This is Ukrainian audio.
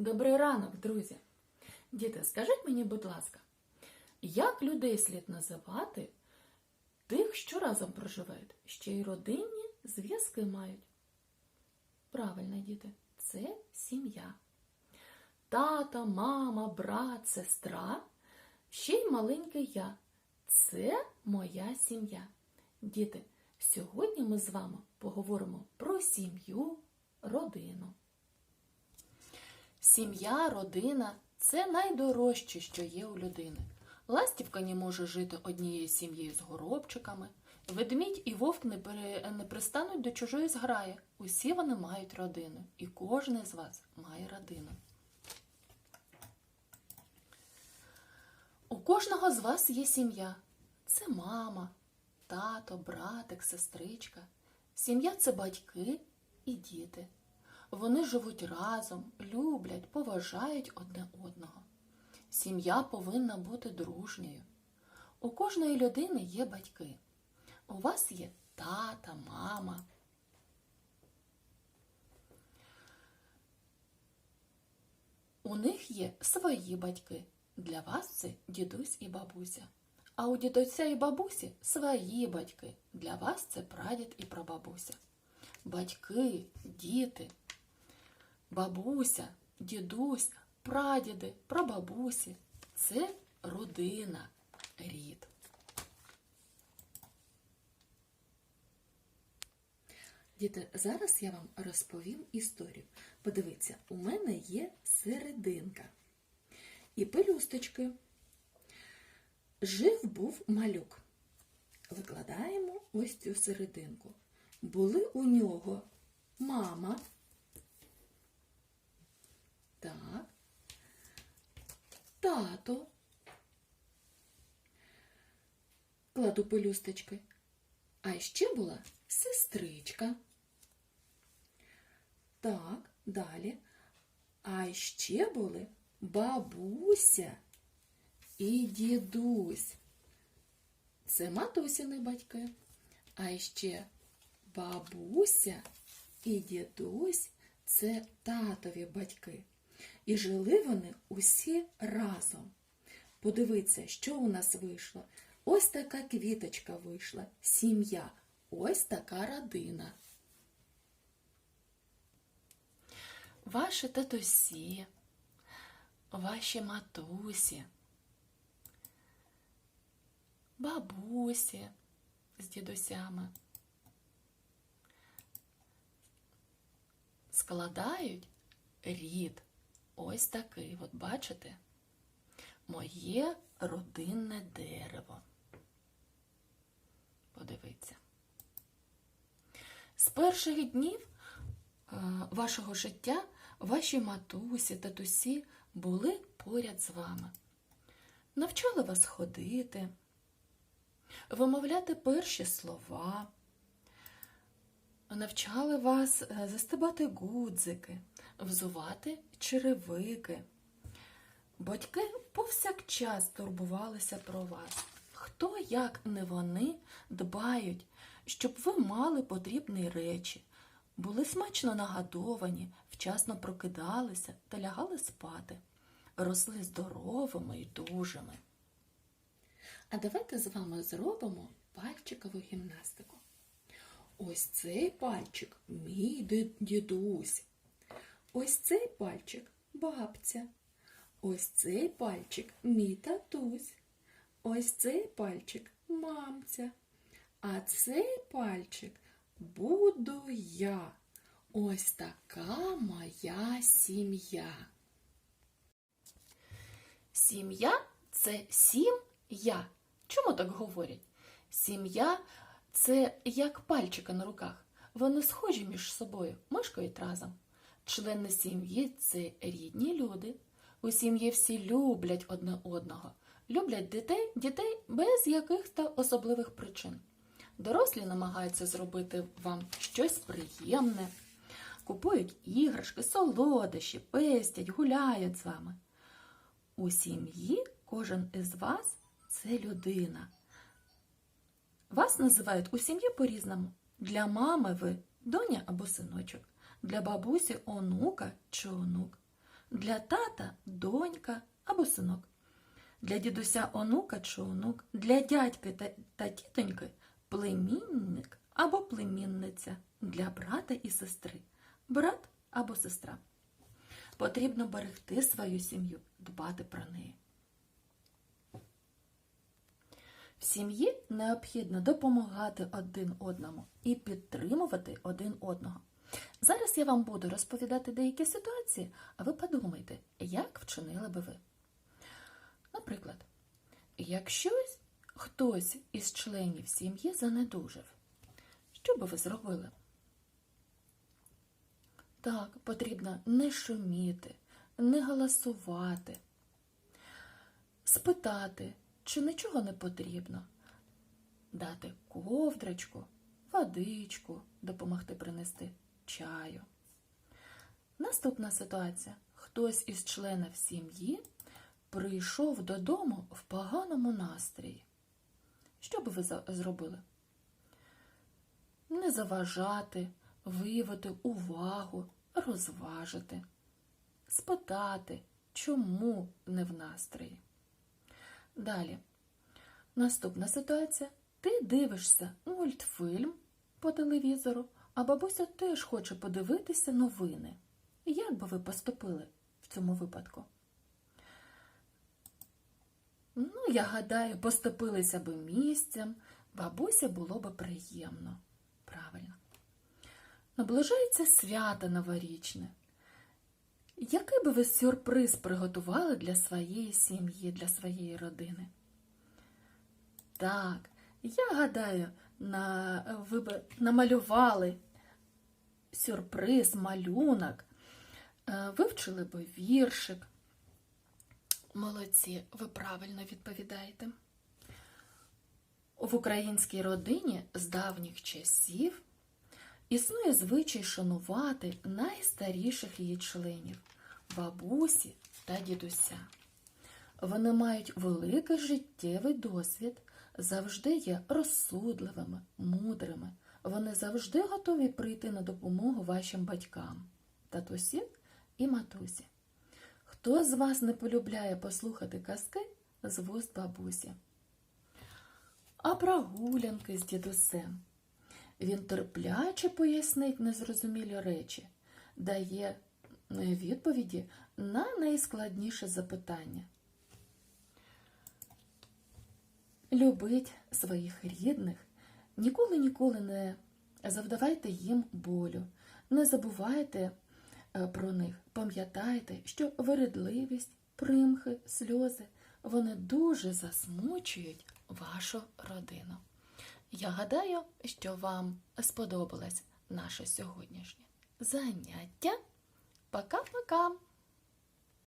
Добрий ранок, друзі! Діти, скажіть мені, будь ласка, як людей слід називати тих, що разом проживають, ще й родинні зв'язки мають? Правильно, діти, це сім'я. Тато, мама, брат, сестра, ще й маленький я. Це моя сім'я. Діти, сьогодні ми з вами поговоримо про сім'ю, родину. Сім'я, родина це найдорожче, що є у людини. Ластівка не може жити однією сім'єю з горобчиками. Ведмідь і вовк не, пере... не пристануть до чужої зграї. Усі вони мають родину, і кожен з вас має родину. У кожного з вас є сім'я. Це мама, тато, братик, сестричка. Сім'я це батьки і діти. Вони живуть разом, люблять, поважають одне одного. Сім'я повинна бути дружньою. У кожної людини є батьки. У вас є тата, мама. У них є свої батьки. Для вас це дідусь і бабуся. А у дідуся і бабусі свої батьки. Для вас це прадід і прабабуся. Батьки, діти, бабуся, дідусь, прадіди, прабабусі це родина, рід. Діти, зараз я вам розповім історію. Подивіться, у мене є серединка і пелюсточки. Жив був малюк. Викладаємо ось цю серединку. Були у нього мама. Так. Тато. Кладу пелюсточки. А ще була сестричка. Так, далі. А ще були бабуся і дідусь. Це матусіни батьки. А ще бабуся і дідусь це татові батьки. І жили вони усі разом. Подивіться, що у нас вийшло. Ось така квіточка вийшла, сім'я, ось така родина. Ваші татусі, ваші матусі, бабусі з дідусями складають рід. Ось такий, от бачите, моє родинне дерево. Подивіться. З перших днів е, вашого життя ваші матусі, татусі були поряд з вами. Навчали вас ходити, вимовляти перші слова, навчали вас е, застибати гудзики, взувати черевики. Батьки повсякчас турбувалися про вас. Хто, як не вони, дбають, щоб ви мали потрібні речі, були смачно нагадовані, вчасно прокидалися та лягали спати, росли здоровими й дужими. А давайте з вами зробимо пальчикову гімнастику. Ось цей пальчик мій дідусь. Ось цей пальчик бабця. Ось цей пальчик мій татусь. Ось цей пальчик мамця. А цей пальчик буду я. Ось така моя сім'я. Сім'я це сім я. Чому так говорять? Сім'я це як пальчики на руках. Вони схожі між собою, мешкають разом. Члени сім'ї це рідні люди. У сім'ї всі люблять одне одного, люблять дітей, дітей без яких-то особливих причин. Дорослі намагаються зробити вам щось приємне, купують іграшки, солодощі, пестять, гуляють з вами. У сім'ї кожен із вас це людина. Вас називають у сім'ї по-різному. Для мами ви доня або синочок, для бабусі онука чи онук. для тата донька або синок, для дідуся онука чи онук, для дядьки та, та тітоньки племінник або племінниця, для брата і сестри, брат або сестра. Потрібно берегти свою сім'ю, дбати про неї. В сім'ї необхідно допомагати один одному і підтримувати один одного. Зараз я вам буду розповідати деякі ситуації, а ви подумайте, як вчинили би ви. Наприклад, якщо хтось із членів сім'ї занедужив, що би ви зробили? Так, потрібно не шуміти, не голосувати, спитати, чи нічого не потрібно, дати ковдрочку, водичку, допомогти принести чаю. Наступна ситуація. Хтось із членів сім'ї прийшов додому в поганому настрої. Що би ви зробили? Не заважати, виявити увагу, розважити, спитати, чому не в настрої. Далі. Наступна ситуація. Ти дивишся мультфільм по телевізору, а бабуся теж хоче подивитися новини. Як би ви поступили в цьому випадку? Ну, я гадаю, поступилися би місцем, бабусі було би приємно. Правильно. Наближається свято новорічне. Який би ви сюрприз приготували для своєї сім'ї, для своєї родини? Так, я гадаю, на, ви б намалювали сюрприз, малюнок, е, вивчили би віршик. Молодці, ви правильно відповідаєте. В українській родині з давніх часів існує звичай шанувати найстаріших її членів бабусі та дідуся. Вони мають великий життєвий досвід, завжди є розсудливими, мудрими. Вони завжди готові прийти на допомогу вашим батькам, татусі і матусі. Хто з вас не полюбляє послухати казки з вуст бабусі? А прогулянки з дідусем. Він терпляче пояснить незрозумілі речі, дає е, відповіді на найскладніше запитання. Любить своїх рідних, ніколи ніколи не завдавайте їм болю, не забувайте е, про них. Пам'ятайте, що вередливість, примхи, сльози вони дуже засмучують вашу родину. Я гадаю, що вам сподобалось наше сьогоднішнє заняття. Пока-пока!